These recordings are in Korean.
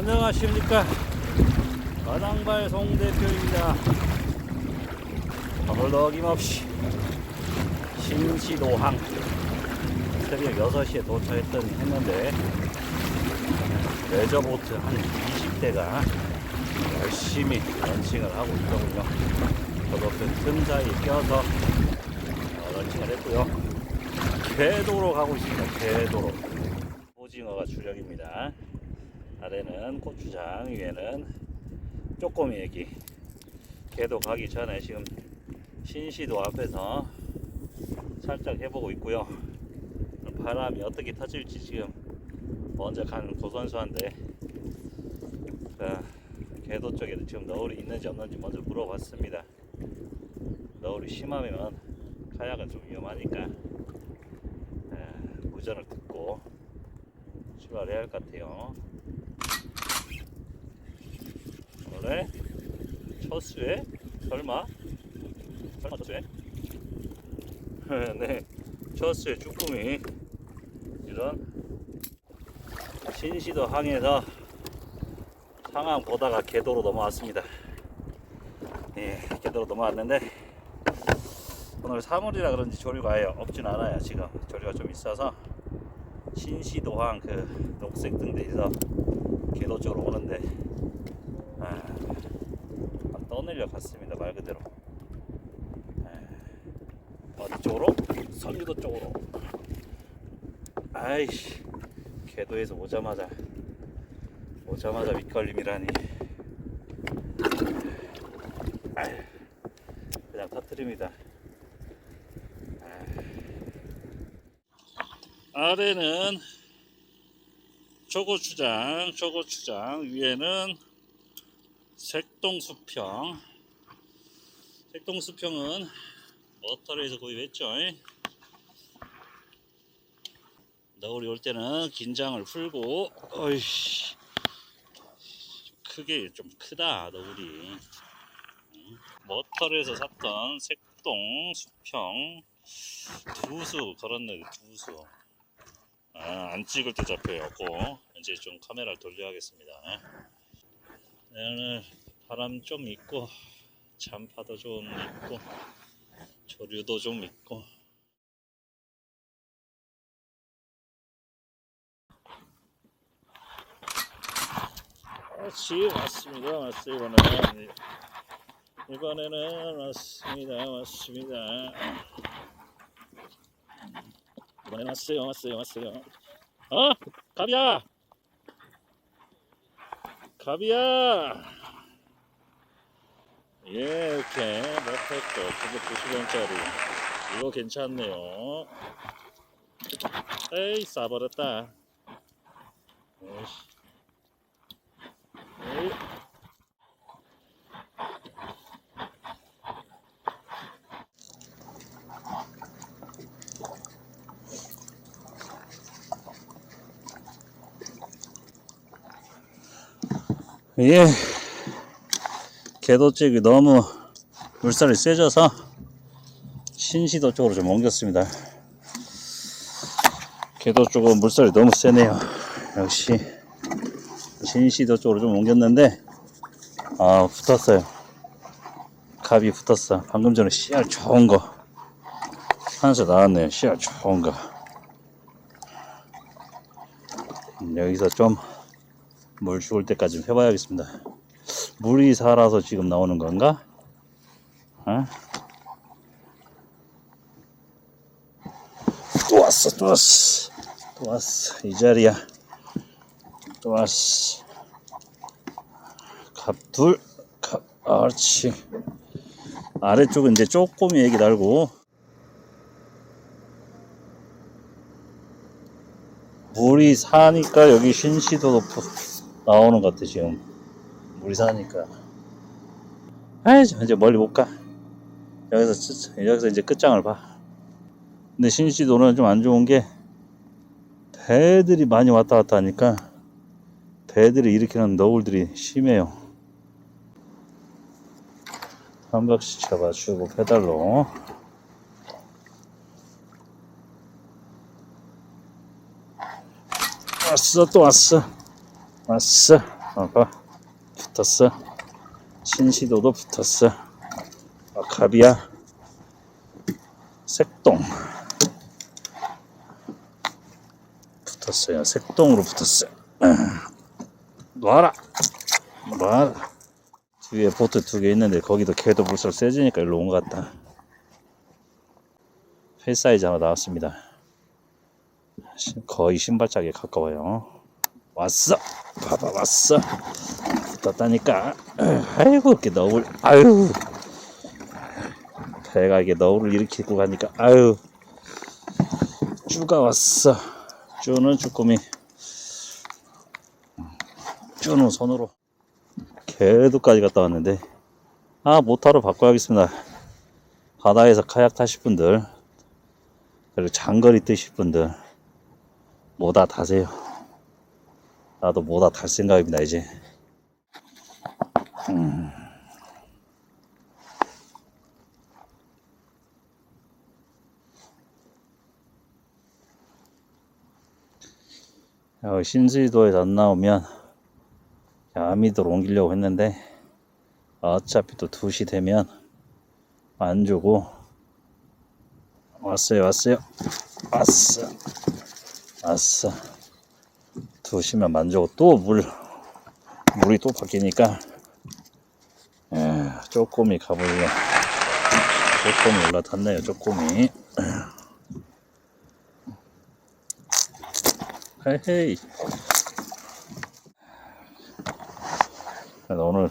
안녕하십니까. 가당발 송 대표입니다. 오늘도 어김없이 신시도항. 새벽 6시에 도착했더니 했는데 레저보트 한 20대가 열심히 런칭을 하고 있더군요. 저도 그틈 사이에 껴서 어, 런칭을 했고요. 궤도로 가고 있습니다. 궤도로. 오징어가 주력입니다 아래는 고추장, 위에는 쪼꼬미 애기. 걔도 가기 전에 지금 신시도 앞에서 살짝 해보고 있고요. 바람이 어떻게 터질지 지금 먼저 간 고선수한테 자, 궤도 쪽에도 지금 너울이 있는지 없는지 먼저 물어봤습니다. 너울이 심하면 카약은 좀 위험하니까 에, 무전을 듣고 출발해야 할 것 같아요. 그래? 첫 수에? 설마? 설마 첫 수에? 네, 첫 수에 쭈꾸미 이런 신시도 항에서 상황 보다가 궤도로 넘어왔습니다. 예, 궤도로 넘어왔는데 오늘 3월이라 그런지 조류가 아예 없진 않아요. 지금 조류가 좀 있어서 신시도항 그 녹색 등대에서 궤도 쪽으로 오는데 아, 떠내려 갔습니다 말 그대로 아, 어디 쪽으로? 선유도 쪽으로 아이씨 궤도에서 오자마자 오자마자 밑걸림이라니 그냥 터뜨립니다 아. 아래는 초고추장 초고추장 위에는 색동수평. 색동수평은 머터리에서 구입했죠. 너울이 올 때는 긴장을 풀고 어이씨. 크게 좀 크다 음, 머터리에서 샀던 색동 수평. 두수 걸었네 두수. 아, 안 찍을 때 잡혀갖고 이제 좀 카메라를 돌려야겠습니다 네, 오늘 바람 좀 있고 잔파도 좀 있고 조류도 좀 있고. 그렇지 왔습니다 왔어요 이번에는. 이번에는 왔습니다 왔습니다. 이번에 왔어요 왔어요 왔어요. 어? 갑이야 갑이야. 예 이렇게 못했고 990원짜리. 이거 괜찮네요. 에이 싸버렸다. 에이씨. 에이. 예. 궤도쪽이 너무 물살이 세져서 신시도 쪽으로 좀 옮겼습니다. 궤도 쪽은 물살이 너무 세네요. 역시 신시도 쪽으로 좀 옮겼는데 아 붙었어요. 갑이 붙었어. 방금 전에 씨알 좋은 거 하나씩 나왔네요. 씨알 좋은 거. 음, 여기서 좀 물 죽을 때까지 좀 해봐야겠습니다. 물이 살아서 지금 나오는 건가? 어? 또 왔어, 또 왔어, 또 왔어. 이 자리야. 또 왔어. 갑 둘, 갑, 옳지. 아래쪽은 이제 쪼꼬미 애기 달고 물이 사니까 여기 신시도 높 나오는 것 같아 지금 물이 사니까. 아이 이제 멀리 못 가. 여기서 치- 여기서 이제 끝장을 봐. 근데 신시도는 좀 안 좋은 게 배들이 많이 왔다 갔다 하니까 배들이 일으키는 너울들이 심해요. 한 박씩 잡아주고 페달로. 왔어 또 왔어 왔어 아까 붙었어. 신시도도 붙었어. 아카비아 색동 붙었어요. 색동으로 붙었어요. 놔라. 놔라. 뒤에 보트 두 개 있는데 거기도 걔도 불살 세지니까 일로 온 것 같다. 회 사이즈 하나 나왔습니다. 신- 거의 신발짝에 가까워요. 왔어. 봐봐 왔어. 붙었다니까. 아이고 이렇게 너울 아유 배가 이게 너울을 일으키고 가니까 아유 쭈가 왔어. 쭈는 쭈꾸미. 쭈는 손으로. 개도까지 갔다 왔는데 아 모터로 바꿔야겠습니다. 바다에서 카약 타실 분들 그리고 장거리 뜨실 분들 뭐다 타세요. 나도 뭐다 탈 생각입니다 이제. 음. 어, 신수도에서 안 나오면 야미도로 옮기려고 했는데 어차피 또 2시 되면 안 주고 왔어요 왔어요 왔어 왔어 2시면 만져고 또 물 물이 또 바뀌니까 에, 쪼꼬미 가볼래. 쪼꼬미 올라탔네요 헤헤이. 그래서 오늘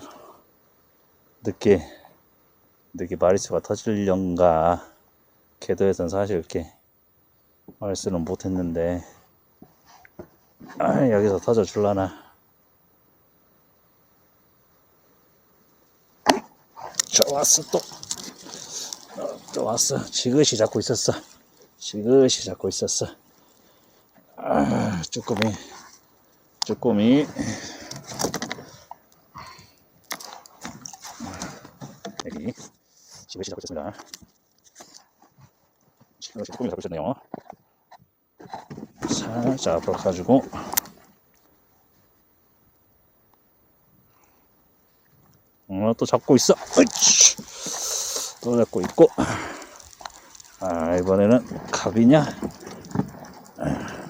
늦게 늦게 마리수가 터질련가. 궤도에선 사실 이렇게 말수는 못했는데 아, 여기서 터져 줄라나? 좋았어 또. 어, 또 왔어. 지그시 잡고 있었어. 지그시 잡고 있었어. 아 쭈꾸미. 쭈꾸미. 여기 지그시 잡고 있습니다. 지그시 쭈꾸미 잡고 있었네요 살짝 앞으로 가지고. 어, 또 잡고 있어. 으이치. 또 잡고 있고. 아 이번에는 갑이냐? 아,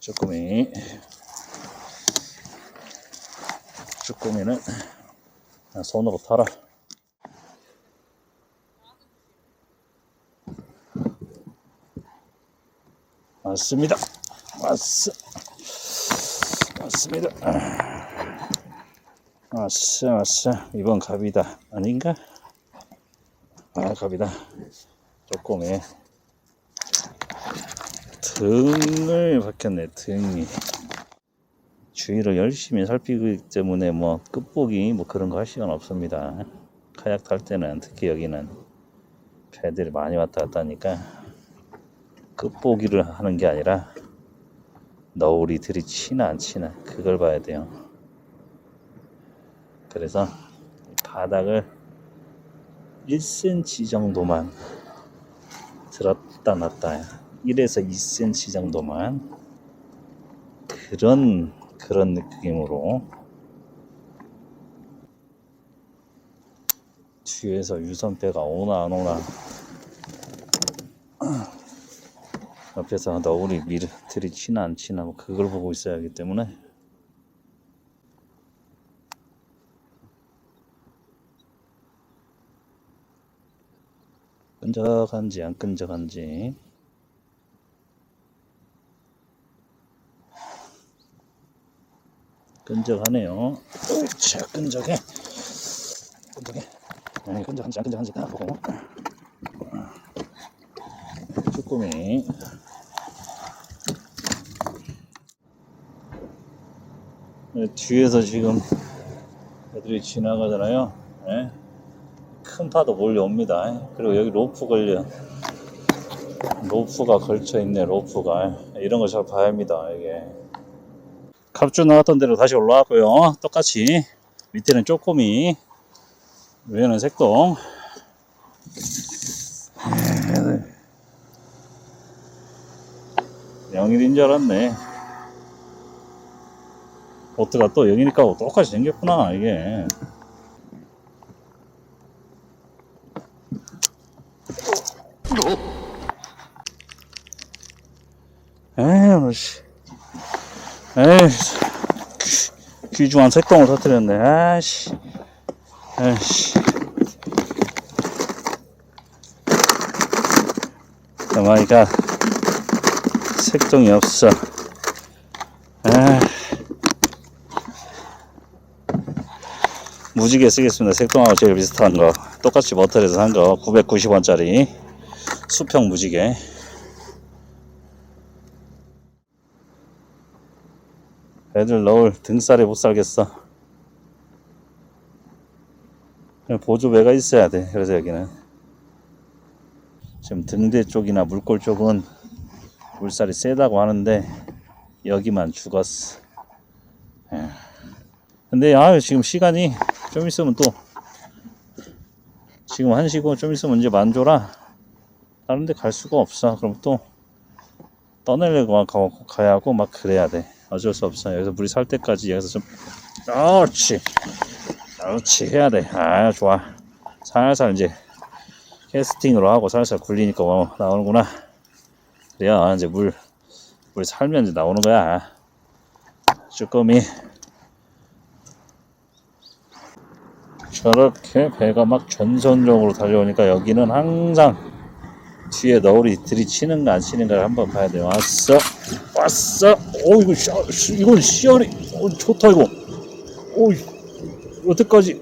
쭈꾸미. 쭈꾸미는 손으로 타라 맞습니다. 왔어. 왔습니다. 왔어, 왔어. 이번 갑이다. 아닌가? 아, 갑이다. 조금에 등을 박혔네, 등이. 주위를 열심히 살피기 때문에 뭐 끝보기 뭐 그런 거 할 시간 없습니다. 카약 탈 때는 특히 여기는 배들이 많이 왔다 갔다 하니까 끝보기를 하는 게 아니라 너울이 들이치나 안 치나 그걸 봐야 돼요. 그래서 바닥을 1cm 정도만 들었다 놨다 1에서 2cm 정도만 그런 그런 느낌으로 뒤에서 유선배가 오나 안 오나 옆에서 너울이 밀 들이 치나 안 치나 뭐 그걸 보고 있어야 하기 때문에 끈적한지 안 끈적한지 끈적하네요. 자, 끈적해. 끈적해. 네, 끈적한지 안 끈적한지 다 보고. 쭈꾸미. 뒤에서 지금 애들이 지나가잖아요. 네? 큰 파도 몰려옵니다. 그리고 여기 로프 걸려. 로프가 걸쳐 있네, 로프가. 이런 거 잘 봐야 합니다, 이게. 갑주 나왔던 대로 다시 올라왔고요. 똑같이. 밑에는 쪼꼬미. 위에는 색동. 영일인 줄 알았네. 보트가 또 여기니까 똑같이 생겼구나 이게. 에휴 씨. 에이 귀- 귀중한 색동을 터뜨렸네. 아씨. 아이씨. 가만히가. 색동이 없어. 아 무지개 쓰겠습니다. 색동하고 제일 비슷한 거. 똑같이 머털에서 산 거. 990원짜리 수평 무지개. 애들 넣을 등살에 못 살겠어. 보조배가 있어야 돼. 그래서 여기는. 지금 등대 쪽이나 물골 쪽은 물살이 세다고 하는데 여기만 죽었어. 예. 근데 아 지금 시간이 좀 있으면 또 지금 한시고 좀 있으면 이제 만조라. 다른 데 갈 수가 없어. 그럼 또 떠내려고 가- 가야 하고 막 그래야 돼. 어쩔 수 없어. 여기서 물이 살 때까지 여기서 좀 그렇지. 그렇지. 해야 돼아 좋아. 살살 이제 캐스팅으로 하고 살살 굴리니까 어, 나오는구나. 그래야 이제 물, 물 살면 이제 나오는 거야. 쭈꾸미 저렇게 배가 막 전선적으로 달려오니까 여기는 항상 뒤에 너울이 들이치는가 안 치는가를 한번 봐야 돼요. 왔어? 왔어? 오 이거 시, 시, 이건 시원해 오 좋다 이거. 오 여태까지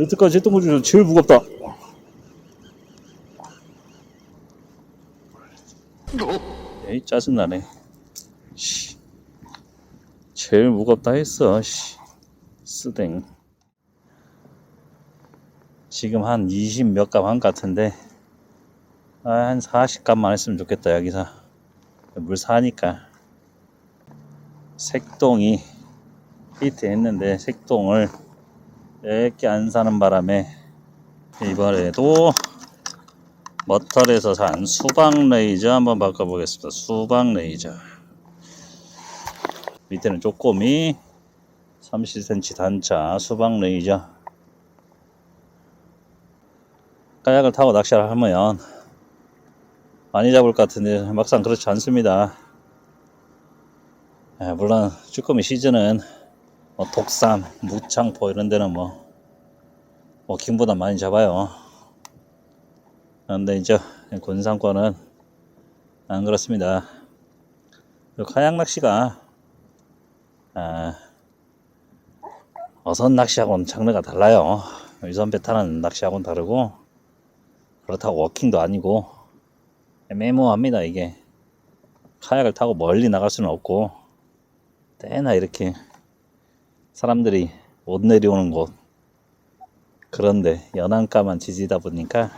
여태까지 했던 것 중에서 제일 무겁다. 에이 짜증나네. 씨. 제일 무겁다 했어 씨. 쓰댕 지금 한 20몇감한것 같은데 아, 한 40감만 했으면 좋겠다 여기서. 물 사니까. 색동이 히트 했는데 색동을 이렇게 안 사는 바람에 이번에도 머털에서 산 수박 레이저 한번 바꿔보겠습니다. 수박 레이저. 밑에는 쪼꼬미 30cm 단차 수박 레이저 카약을 타고 낚시를 하면 많이 잡을 것 같은데 막상 그렇지 않습니다. 예, 물론 쭈꾸미 시즌은 뭐 독산, 무창포 이런 데는 뭐, 뭐 김보다 많이 잡아요. 그런데 이제 군산권은 안 그렇습니다. 카약 낚시가 아, 어선 낚시하고는 장르가 달라요. 유선배 타는 낚시하고는 다르고 그렇다고 워킹도 아니고 애매모호합니다 이게. 카약을 타고 멀리 나갈 수는 없고 때나 이렇게 사람들이 못 내려오는 곳. 그런데 연안가만 지지다 보니까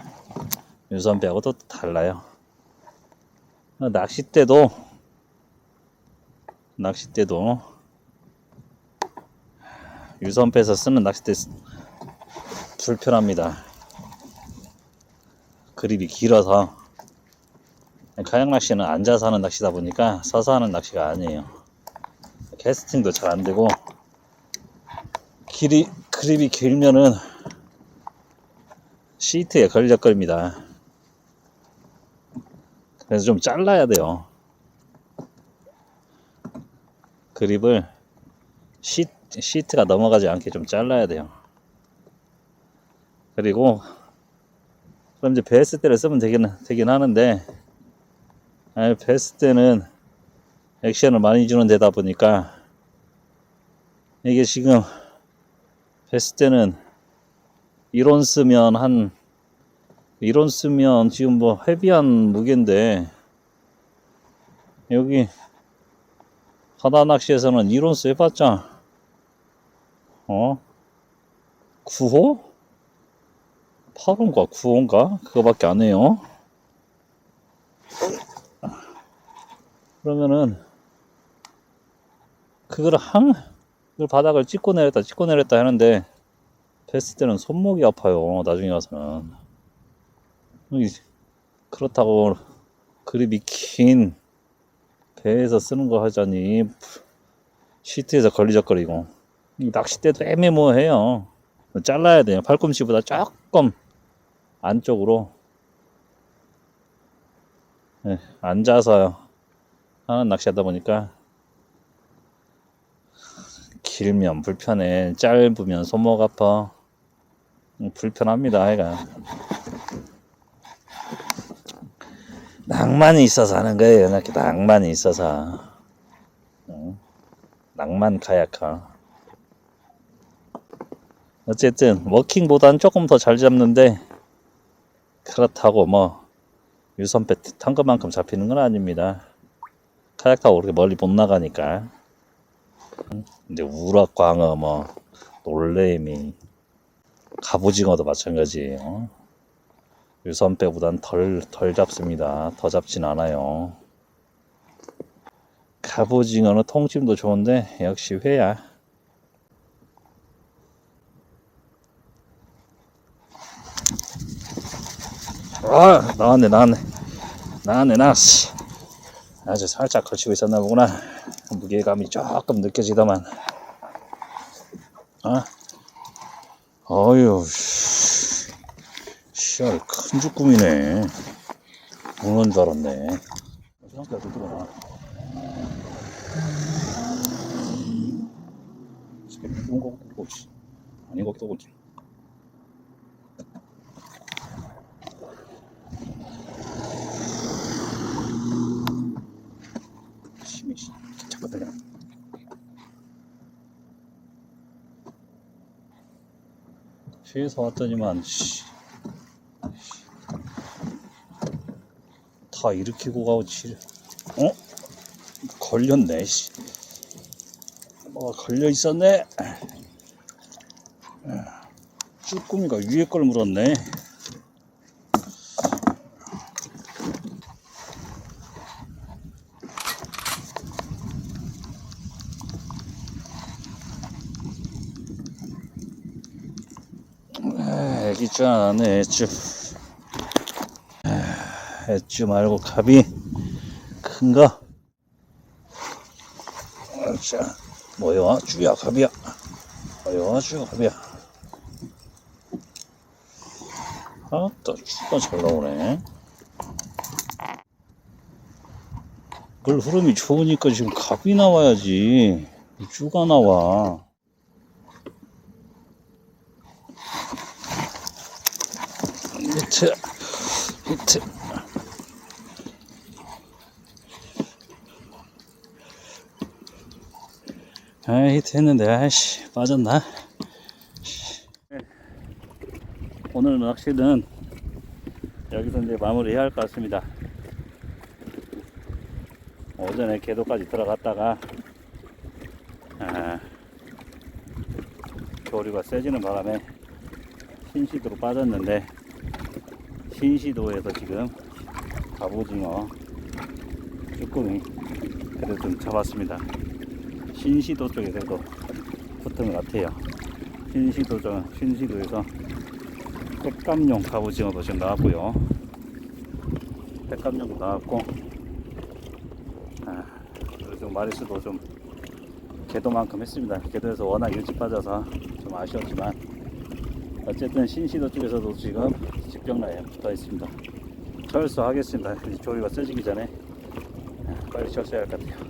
유선배하고 또 달라요. 낚싯대도 낚싯대도 유선배에서 쓰는 낚싯대 불편합니다 그립이 길어서 카약 낚시는 앉아서 하는 낚시다 보니까 서서 하는 낚시가 아니에요. 캐스팅도 잘 안 되고 길이 그립이 길면은 시트에 걸적거립니다. 그래서 좀 잘라야 돼요. 그립을 시, 시트가 넘어가지 않게 좀 잘라야 돼요. 그리고 그럼 이제 베스 때를 쓰면 되긴 되긴 하는데 아, 베스 때는 액션을 많이 주는 데다 보니까 이게 지금 베스 때는 이론 쓰면 한 이론 쓰면 지금 뭐 헤비한 무게인데 여기 바다 낚시에서는 이론 스 해봤자 어? 9호 8호인가 9호인가? 그거밖에 안 해요. 그러면은 그걸 항 그걸 바닥을 찍고 내렸다 찍고 내렸다 하는데 뺐을 때는 손목이 아파요 나중에 가서는. 이- 그렇다고 그립이 긴 배에서 쓰는 거 하자니 시트에서 걸리적거리고. 이 낚싯대도 애매모호해요. 잘라야 돼요. 팔꿈치보다 조금 안쪽으로. 네, 앉아서 하는 낚시하다 보니까 길면 불편해. 짧으면 손목 아파. 음, 불편합니다 아이가. 낭만이 있어서 하는 거예요 이렇게 낭만이 있어서. 응? 낭만 카야카. 어쨌든 워킹보단 조금 더 잘 잡는데 그렇다고 뭐 유선배 탄 것만큼 잡히는 건 아닙니다. 카약 타고 그렇게 멀리 못 나가니까. 근데 우락 광어 뭐 놀래미 갑오징어도 마찬가지예요 유선배보단 덜, 덜 잡습니다. 더 잡진 않아요. 갑오징어는 통찜도 좋은데 역시 회야 아 나왔네 나왔네. 나왔네 나왔어. 아주 살짝 걸치고 있었나 보구나. 무게감이 조금 느껴지더만. 아? 어휴 씨. 씨알 큰 주꾸미네. 문어인 줄 알았네. 생각보다 들어나 이런 거 오지. 아닌 거기도 오지 심해 씨 자꾸 들려 뒤에서 왔더니만 씨. 다 일으키고 가고 치 어? 걸렸네 씨. 뭐가 걸려 있었네 쭈꾸미가 위에 걸 물었네 애기 쭈 하나네 애쭈 아, 애쭈 말고 갑이 큰거 자 뭐야? 쭈야 갑이야. 뭐야 쭈야 갑이야? 아따 쭈가 잘 나오네. 물 흐름이 좋으니까 지금 갑이 나와야지. 쭈가 나와 히트. 히트. 아 히트 했는데 아이씨 빠졌나? 오늘 낚시는 여기서 이제 마무리해야 할 것 같습니다. 오전에 개도까지 들어갔다가 아, 교류가 세지는 바람에 신시도로 빠졌는데 신시도에서 지금 갑오징어 쭈꾸미 그래도 좀 잡았습니다. 신시도 쪽에 그래도 붙은 것 같아요. 신시도 쪽 신시도에서 백감용 갑오징어도 지금 나왔고요. 백감용도 나왔고 아, 그리고 좀 마리수도 좀 개도만큼 했습니다. 개도에서 워낙 일찍 빠져서 좀 아쉬웠지만 어쨌든 신시도 쪽에서도 지금 직병라에 붙어 있습니다. 철수하겠습니다. 이제 조리가 써지기 전에 빨리 철수해야 할 것 같아요.